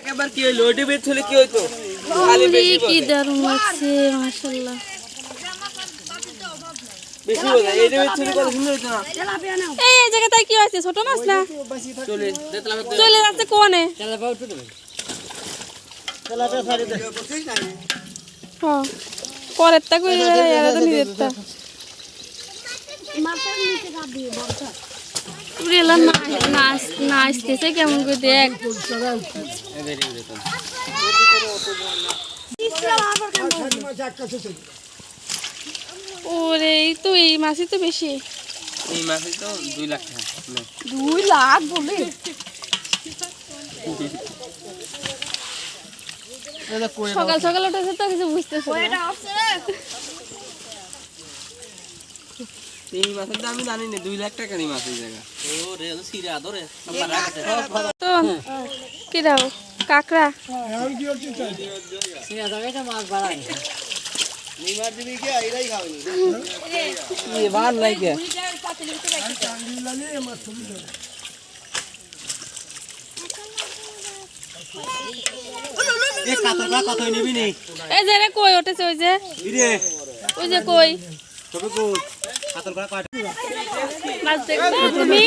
একবার কি হইল? ওটি বের হলে কি হইতো? খালি ওরে, বেশি কি দারুণ লাগছে মাশাল্লাহ বেশি বলে এই বের হলে কত সুন্দর হইতো না। এই এই জায়গাটায় কি আছে ছোট মাছ না? চলে দেখলাম চলে যাচ্ছে কোনে হ্যাঁ পরের তা করে এরা তো নিজের তা উড়েলা না নাচ নাচতেছে কেমন করে দেখ। ওরে এই তো এই মাছই তো বেশি। এই মাসে তো দুই লাখ টাকা। দুই লাখ বলে? সকাল সকাল উঠেছে তো কিছু বুঝতেছে না। এই দাম আমি জানি না দুই লাখ টাকারই মাছ এই জায়গা। তো কি দাও? কাকড়া? বার এই যে কই উঠেছে ওই যে। ওই যে কই? মাছ দেখবা? তুমি?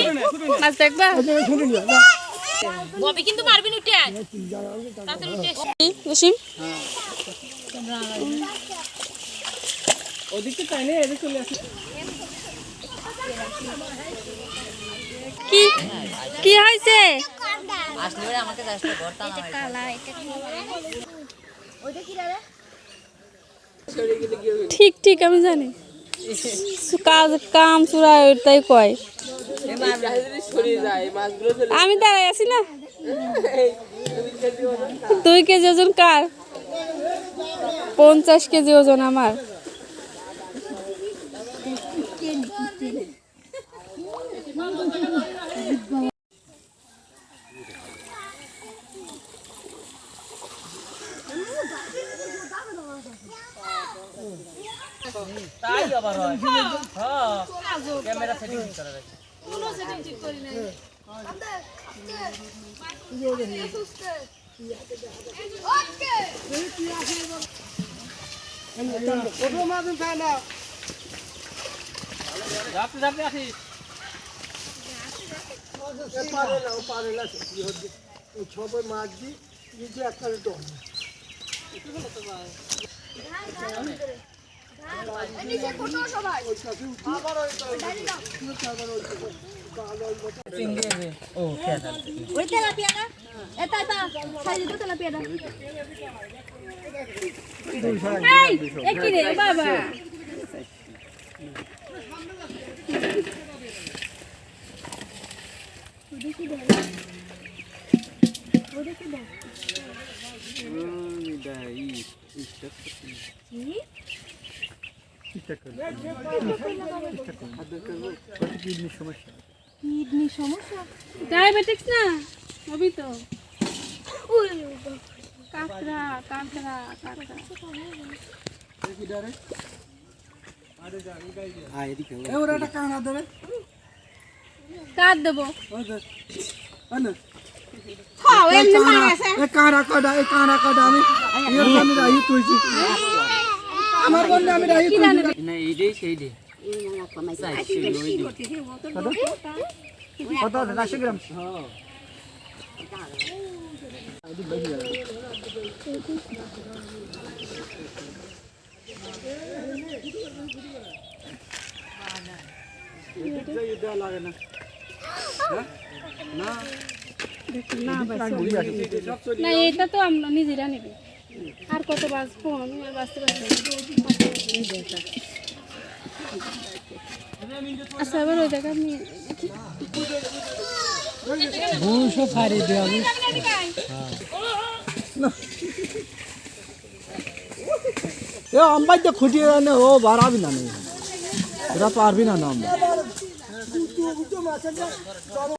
মাছ দেখবা? ববি কিন্তু মারবি উঠে তাড়াতাড়ি উঠে জসিম ওদিকে তাই না এদিকে চলে আসে। কি? কি হয়েছে? ঠিক ঠিক আমি জানি। কাজ, কাম চূড়ায় তাই কয়। আমি দাঁড়াই আছি না। দুই কেজি ওজন কার? পঞ্চাশ কেজি ওজন আমার। তাই আবার হয়। হ্যাঁ। ক্যামেরা সেটিং করে রাখি যাতে যাতে আসিস সবাই মাছ দিই নিজে একটা তো না এটাই পা সাইজ তো তেলাপিয়া না এই এ কি? রে বাবা কিডনি সমস্যা ডায়াবেটিক্স না হবি তো কাঁকড়া কাঁকড়া কাঁকড়া কার দেবো এ কানা কটা এ কানা কটা আমি তুইছি আমার বন্ধু আমি রাহি না সেই দে কত আছে? চারশো গ্রাম? না এটা তো আমরা নিজেরা নেবে। আর কত বাঁচবো আমি আর বাঁচতে পারছি। আচ্ছা এবার ওই জায়গা নিয়ে দুশো ফাড়ি দেওয়া এ আম্বাই তো খুঁটিয়ে আনে ও বাড়াবি না নে। ওরা পারবি না না আমরা